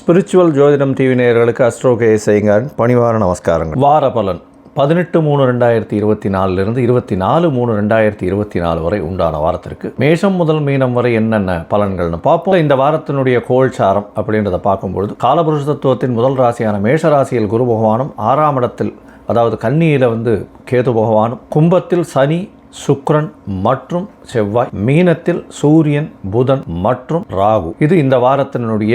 Spiritual ஜோதிடம் TV நேயர்களுக்கு astro K செய்யுங்கான் பணிவார நமஸ்காரங்கள். வார பலன் பதினெட்டு மூணு ரெண்டாயிரத்தி இருபத்தி நாலுலேருந்து இருபத்தி நாலு மூணு ரெண்டாயிரத்தி இருபத்தி நாலு வரை உண்டான வாரத்திற்கு. மேஷம் முதல் மீனம் வரை என்னென்ன பலன்கள்னு பார்ப்போம். இந்த வாரத்தினுடைய கோல்சாரம் அப்படின்றத பார்க்கும்பொழுது காலபுருஷ தத்துவத்தின் முதல் ராசியான மேஷ ராசியில் குரு பகவானும் ஆறாம் இடத்தில் அதாவது கன்னியில் வந்து கேது பகவானும் கும்பத்தில் சனி சுக்ரன் மற்றும் செவ்வாய் மீனத்தில் சூரியன் புதன் மற்றும் ராகு. இது இந்த வாரத்தினுடைய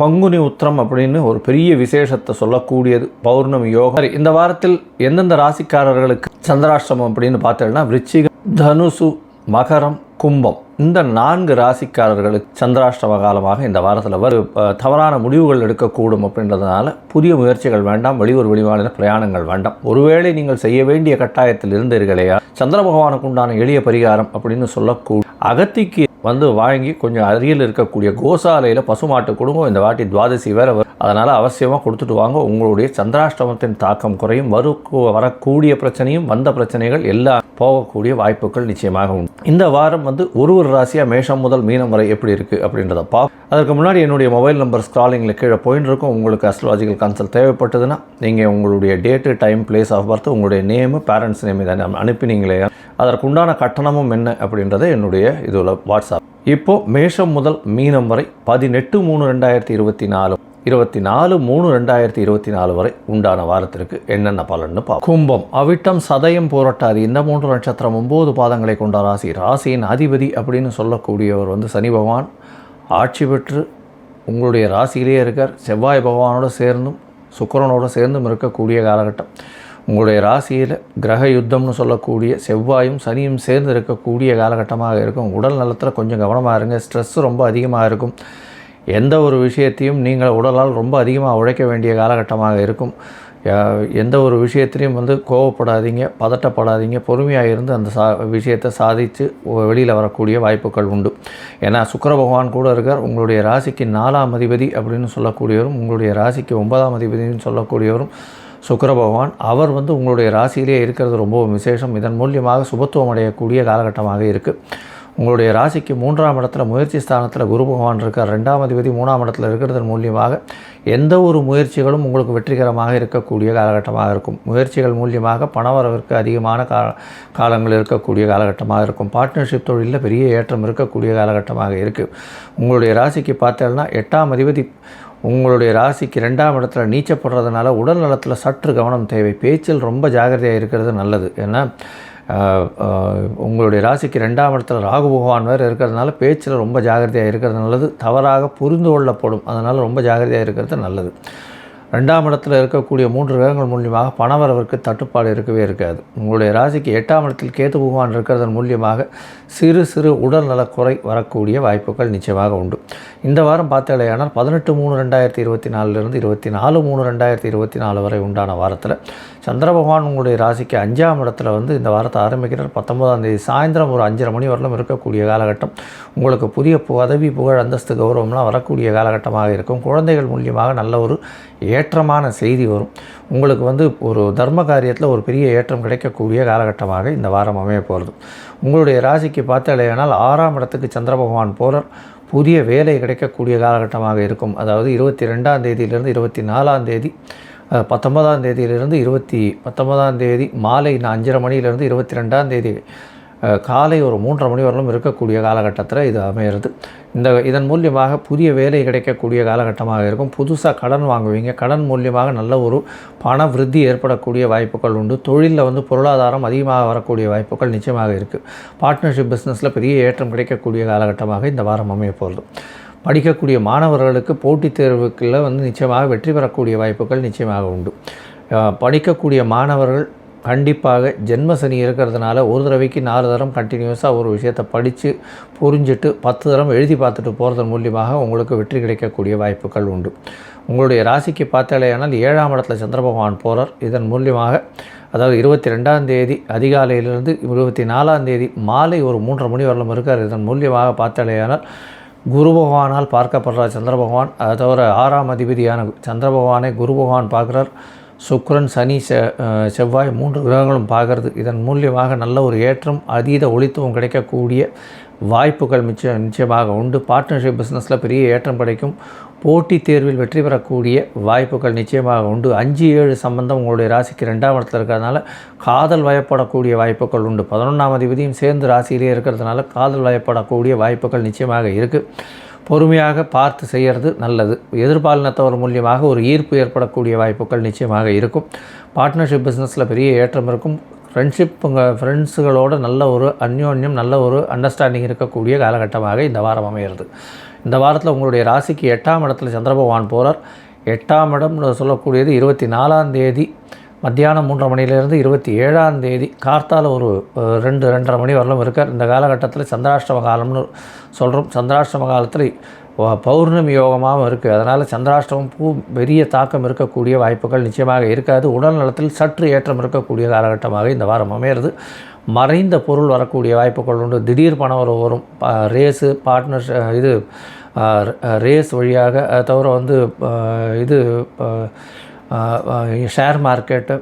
பங்குனி உத்திரம் அப்படின்னு ஒரு பெரிய விசேஷத்தை சொல்லக்கூடியது பௌர்ணமி யோகம். இந்த வாரத்தில் எந்தெந்த ராசிக்காரர்களுக்கு சந்திராஷ்டிரமம் அப்படின்னு பார்த்தோம்னா விருச்சிகம் தனுசு மகரம் கும்பம். இந்த நான்கு ராசிக்காரர்களுக்கு சந்திராஷ்டம காலமாக இந்த வாரத்தில் வரு தவறான முடிவுகள் எடுக்கக்கூடும் அப்படின்றதுனால புதிய முயற்சிகள் வேண்டாம் வெளியூர் வெளிமாநில பிரயாணங்கள் வேண்டாம். ஒருவேளை நீங்கள் செய்ய வேண்டிய கட்டாயத்தில் இருந்தீர்களையா சந்திர பகவானுக்கு உண்டான எளிய பரிகாரம் அப்படின்னு சொல்லக்கூடிய அகத்திக்கு வந்து வாங்கி கொஞ்சம் அருகில் இருக்கக்கூடிய கோசாலையில் பசுமாட்டு குடும்பம் இந்த வாட்டி துவாதசி வேற வரும். அதனால் அவசியமாக கொடுத்துட்டு வாங்க. உங்களுடைய சந்திராஷ்டமத்தின் தாக்கம் குறையும். வரு வரக்கூடிய பிரச்சனையும் வந்த பிரச்சனைகள் எல்லாம் போகக்கூடிய வாய்ப்புகள் நிச்சயமாக உண்டு. இந்த வாரம் வந்து ஒரு ஒரு ராசியாக மேஷம் முதல் மீனம் வரை எப்படி இருக்குது அப்படின்றத பா அதற்கு முன்னாடி என்னுடைய மொபைல் நம்பர் ஸ்க்ராலிங்கில் கீழே போயின்னு இருக்கும் உங்களுக்கு அஸ்ட்ராலஜிக்கல் கன்சல்ட் தேவைப்பட்டதுன்னா நீங்கள் உங்களுடைய date time place of birth உங்களுடைய நேமு பேரண்ட்ஸ் நேம் இதை அனுப்பினீங்களே அதற்குண்டான கட்டணமும் என்ன அப்படின்றத என்னுடைய இதில் வாட்ஸ்அப். இப்போது மேஷம் முதல் மீனம் வரை பதினெட்டு மூணு ரெண்டாயிரத்தி இருபத்தி நாலு இருபத்தி நாலு மூணு ரெண்டாயிரத்தி இருபத்தி நாலு வரை உண்டான வாரத்திற்கு என்னென்ன பலன்னு பா கும்பம் அவிட்டம் சதயம் போராட்டாது இந்த மூன்று நட்சத்திரம் ஒம்பது பாதங்களை கொண்ட ராசி ராசியின் அதிபதி அப்படின்னு சொல்லக்கூடியவர் வந்து சனி பகவான். ஆட்சி பெற்று உங்களுடைய ராசியிலே இருக்கார். செவ்வாய் பகவானோடு சேர்ந்தும் சுக்கரனோடு சேர்ந்தும் இருக்கக்கூடிய காலகட்டம். உங்களுடைய ராசியில் கிரக யுத்தம்னு சொல்லக்கூடிய செவ்வாயும் சனியும் சேர்ந்து இருக்கக்கூடிய காலகட்டமாக இருக்கும். உடல் நலத்தில் கொஞ்சம் கவனமாக இருங்க. ஸ்ட்ரெஸ் ரொம்ப அதிகமாக இருக்கும். எந்த ஒரு விஷயத்தையும் நீங்கள் உடலால் ரொம்ப அதிகமாக உழைக்க வேண்டிய காலகட்டமாக இருக்கும். எந்த ஒரு விஷயத்திலையும் வந்து கோவப்படாதீங்க பதட்டப்படாதீங்க. பொறுமையாக இருந்து அந்த சா விஷயத்தை சாதித்து வெளியில் வரக்கூடிய வாய்ப்புகள் உண்டு. ஏன்னா சுக்கர பகவான் கூட இருக்கார். உங்களுடைய ராசிக்கு நாலாம் அதிபதி அப்படின்னு சொல்லக்கூடியவரும் உங்களுடைய ராசிக்கு ஒன்பதாம் அதிபதினு சொல்லக்கூடியவரும் சுக்கர பகவான் அவர் வந்து உங்களுடைய ராசியிலே இருக்கிறது ரொம்ப விசேஷம். இதன் மூலியமாக சுபத்துவம் அடையக்கூடிய காலகட்டமாக இருக்குது உங்களுடைய ராசிக்கு மூன்றாம் இடத்துல முயற்சி ஸ்தானத்தில் குரு பகவான் இருக்கார். ரெண்டாம் அதிபதி மூணாம் இடத்துல இருக்கிறதன் மூலியமாக எந்த ஒரு முயற்சிகளும் உங்களுக்கு வெற்றிகரமாக இருக்கக்கூடிய காலகட்டமாக இருக்கும். முயற்சிகள் மூலியமாக பணவரவிற்கு அதிகமான கா காலங்கள் இருக்கக்கூடிய காலகட்டமாக இருக்கும். பார்ட்னர்ஷிப் தொழிலில் பெரிய ஏற்றம் இருக்கக்கூடிய காலகட்டமாக இருக்குது உங்களுடைய ராசிக்கு பார்த்தேன்னா எட்டாம் அதிபதி உங்களுடைய ராசிக்கு ரெண்டாம் இடத்துல நீச்சப்படுறதுனால உடல் நலத்தில் சற்று கவனம் தேவை. பேச்சில் ரொம்ப ஜாகிரதையாக இருக்கிறது நல்லது. ஏன்னா உங்களுடைய ராசிக்கு ரெண்டாம் இடத்துல ராகு பகவான் வேறு இருக்கிறதுனால பேச்சில் ரொம்ப ஜாகிரதையாக இருக்கிறது நல்லது. தவறாக புரிந்து கொள்ளப்படும். அதனால் ரொம்ப ஜாகிரதையாக இருக்கிறது நல்லது. ரெண்டாம் இடத்தில் இருக்கக்கூடிய மூன்று கிரகங்கள் மூலியமாக பணவரவிற்கு தட்டுப்பாடு இருக்கவே இருக்காது. உங்களுடைய ராசிக்கு எட்டாம் இடத்தில் கேத்து பகவான் இருக்கிறதன் மூலியமாக சிறு சிறு உடல் நலக்குறை வரக்கூடிய வாய்ப்புகள் நிச்சயமாக உண்டு. இந்த வாரம் பார்த்தாலேயானால் பதினெட்டு மூணு ரெண்டாயிரத்தி இருபத்தி நாலுலேருந்து இருபத்தி நாலு மூணு ரெண்டாயிரத்தி இருபத்தி நாலு வரை உண்டான வாரத்தில் சந்திர பகவான் உங்களுடைய ராசிக்கு அஞ்சாம் இடத்துல வந்து இந்த வாரத்தை ஆரம்பிக்கிறார். பத்தொன்பதாம் தேதி சாயந்தரம் ஒரு அஞ்சரை மணி வரலும் இருக்கக்கூடிய காலகட்டம். உங்களுக்கு புதிய பதவி புகழ் அந்தஸ்து கௌரவம்லாம் வரக்கூடிய காலகட்டமாக இருக்கும். குழந்தைகள் மூலியமாக நல்ல ஒரு ஏற்றமான செய்தி வரும். உங்களுக்கு வந்து ஒரு தர்ம காரியத்தில் ஒரு பெரிய ஏற்றம் கிடைக்கக்கூடிய காலகட்டமாக இந்த வாரம் அமைய போகிறது உங்களுடைய ராசிக்கு பார்த்தாலேயானால் ஆறாம் இடத்துக்கு சந்திர பகவான் போகிறார் புதிய வேலை கிடைக்கக்கூடிய காலகட்டமாக இருக்கும். அதாவது இருபத்தி ரெண்டாம் தேதியிலிருந்து இருபத்தி நாலாம் தேதி பத்தொன்பதாம் தேதியிலிருந்து இருபத்தி பத்தொன்பதாம் தேதி மாலை அஞ்சரை மணியிலிருந்து இருபத்தி ரெண்டாம் தேதி காலை ஒரு மூன்றரை மணி வரலும் இருக்கக்கூடிய காலகட்டத்தில் இது அமையிறது. இந்த இதன் மூலியமாக புதிய வேலை கிடைக்கக்கூடிய காலகட்டமாக இருக்கும். புதுசாக கடன் வாங்குவீங்க. கடன் மூலியமாக நல்ல ஒரு பண விருத்தி ஏற்படக்கூடிய வாய்ப்புகள் உண்டு. தொழிலில் வந்து பொருளாதாரம் அதிகமாக வரக்கூடிய வாய்ப்புகள் நிச்சயமாக இருக்குது பார்ட்னர்ஷிப் பிஸ்னஸில் பெரிய ஏற்றம் கிடைக்கக்கூடிய காலகட்டமாக இந்த வாரம் அமைய போகிறது. படிக்கக்கூடிய மாணவர்களுக்கு போட்டித் தேர்வுகளில் வந்து நிச்சயமாக வெற்றி பெறக்கூடிய வாய்ப்புகள் நிச்சயமாக உண்டு. படிக்கக்கூடிய மாணவர்கள் கண்டிப்பாக ஜென்ம சனி இருக்கிறதுனால ஒரு தடவைக்கு நாலு தரம் கண்டினியூஸாக ஒரு விஷயத்தை படித்து புரிஞ்சுட்டு பத்து தரம் எழுதி பார்த்துட்டு போகிறதன் மூலியமாக உங்களுக்கு வெற்றி கிடைக்கக்கூடிய வாய்ப்புகள் உண்டு. உங்களுடைய ராசிக்கு பார்த்தாலேயானால் ஏழாம் இடத்துல சந்திர பகவான் போகிறார் இதன் மூலியமாக அதாவது இருபத்தி ரெண்டாம் தேதி அதிகாலையிலிருந்து இருபத்தி நாலாம் தேதி மாலை ஒரு மூன்றரை மணி வரலும் இருக்கார். இதன் மூலியமாக பார்த்தாலேயானால் குரு பகவானால் பார்க்கப்படுறார் சந்திர பகவான். அதை தவிர ஆறாம் அதிபதியான சந்திர பகவானை குரு பகவான் பார்க்குறார். சுக்ரன் சனி செ செவ்வாய் மூன்று கிரகங்களும் பார்க்கறது. இதன் மூலியமாக நல்ல ஒரு ஏற்றம் அதீத ஒளித்துவம் கிடைக்கக்கூடிய வாய்ப்புகள் மிச்சம் நிச்சயமாக உண்டு. பார்ட்னர்ஷிப் பிஸ்னஸில் பெரிய ஏற்றம் கிடைக்கும். போட்டித் தேர்வில் வெற்றி பெறக்கூடிய வாய்ப்புகள் நிச்சயமாக உண்டு. அஞ்சு ஏழு சம்பந்தம் உங்களுடைய ராசிக்கு ரெண்டாம் இடத்துல இருக்கிறதுனால காதல் வயப்படக்கூடிய வாய்ப்புகள் உண்டு. பதினொன்றாம் அதிபதியும் சேர்ந்து ராசியிலே இருக்கிறதுனால காதல் வயப்படக்கூடிய வாய்ப்புகள் நிச்சயமாக இருக்குது பொறுமையாக பார்த்து செய்கிறது நல்லது. எதிர்பாலினத்தவர் மூலியமாக ஒரு ஈர்ப்பு ஏற்படக்கூடிய வாய்ப்புகள் நிச்சயமாக இருக்கும். பார்ட்னர்ஷிப் பிஸ்னஸில் பெரிய ஏற்றம் இருக்கும். ஃப்ரெண்ட்ஷிப்புங்க ஃப்ரெண்ட்ஸுகளோட நல்ல ஒரு அந்யோன்யம் நல்ல ஒரு அண்டர்ஸ்டாண்டிங் இருக்கக்கூடிய காலகட்டமாக இந்த வாரம் அமைகிறது இந்த வாரத்தில் உங்களுடைய ராசிக்கு எட்டாம் இடத்துல சந்திர பகவான் போகிறார் எட்டாம் இடம்னு சொல்லக்கூடியது இருபத்தி நாலாம் தேதி மத்தியானம் மூன்றரை மணியிலேருந்து இருபத்தி ஏழாம் தேதி கார்த்தால ஒரு ரெண்டு ரெண்டரை மணி வரலும் இருக்கார். இந்த காலகட்டத்தில் சந்திராஷ்டம காலம்னு சொல்கிறோம் சந்திராஷ்டம காலத்தில் பௌர்ணமி யோகமாகவும் இருக்குது அதனால் சந்திராஷ்டமம் பூ பெரிய தாக்கம் இருக்கக்கூடிய வாய்ப்புகள் நிச்சயமாக இருக்காது. உடல் நலத்தில் சற்று ஏற்றம் இருக்கக்கூடிய காலகட்டமாக இந்த வாரம் அமையிறது. மறைந்த பொருள் வரக்கூடிய வாய்ப்புகள் உண்டு. திடீர் பணம் ஒரு வரும். ரேஸு பார்ட்னர்ஸ் இது ரேஸ் வழியாக தவிர வந்து இது ஷேர் மார்க்கெட்டு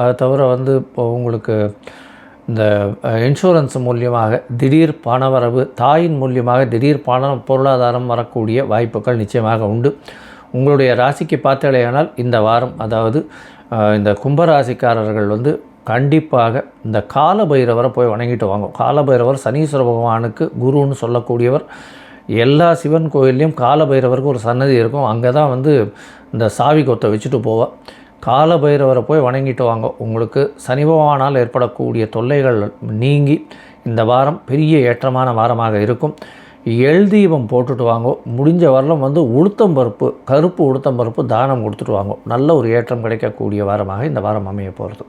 அதை தவிர வந்து இப்போ உங்களுக்கு இந்த இன்சூரன்ஸ் மூலியமாக திடீர் பணவரவு தாயின் மூலியமாக திடீர் பண பொருளாதாரம் வரக்கூடிய வாய்ப்புகள் நிச்சயமாக உண்டு. உங்களுடைய ராசிக்கு பார்த்தாலேயானால் இந்த வாரம் அதாவது இந்த கும்பராசிக்காரர்கள் வந்து கண்டிப்பாக இந்த கால பைரவரை போய் வணங்கிட்டு வாங்க கால பைரவர் சனீஸ்வர பகவானுக்கு குருன்னு சொல்லக்கூடியவர். எல்லா சிவன் கோயில்லையும் கால பைரவருக்கு ஒரு சன்னதி இருக்கும். அங்கே தான் வந்து இந்த சாவி கொத்தை வச்சுட்டு போவாள் கால பைரவரை போய் வணங்கிட்டு வாங்க. உங்களுக்கு சனி பகவானால் ஏற்படக்கூடிய தொல்லைகள் நீங்கி இந்த வாரம் பெரிய ஏற்றமான வாரமாக இருக்கும். எள் தீபம் போட்டுட்டு வாங்கோ. முடிஞ்ச வரலும் வந்து உளுத்தம் பருப்பு கருப்பு உளுத்தம் பருப்பு தானம் கொடுத்துட்டு வாங்கோ. நல்ல ஒரு ஏற்றம் கிடைக்கக்கூடிய வாரமாக இந்த வாரம் அமைய போகிறது.